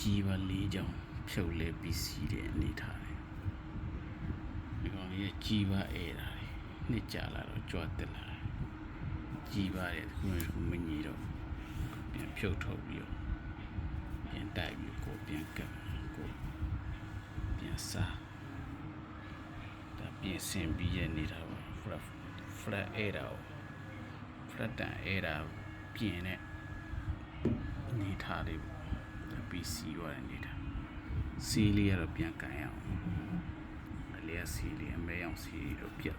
ကြီးပါ၄ချောင်းဖြုတ်လဲပြီးစီးတဲ့အနေထားတယ်ဒီကောင်လေးကကြီးပါအဲတာတယ်နှစ်ကြာလာတော့ကြွတက်လာတယ်ကြီးပါတဲ့ခုကမညီတော့ပြန်ဖြုတ်ထုတ်ပြီးတော့ပြန်တိုက်ပြီးကိုပြန်ကပ်ကိုပြန်စားဒါပြင်ဆင်ပြီးရနေတာပါ flat flat အဲတာကို flat တန်အဲတာပြင်တဲ့အနေထားလေးပေါ့ဒါ ပြီးစီသွားတဲ့အနေထားစီလေးကတော့ပြန်ကန်ရအောင်အလေးကစီလေးအမဲအောင်စီလေးတော့ပြတ်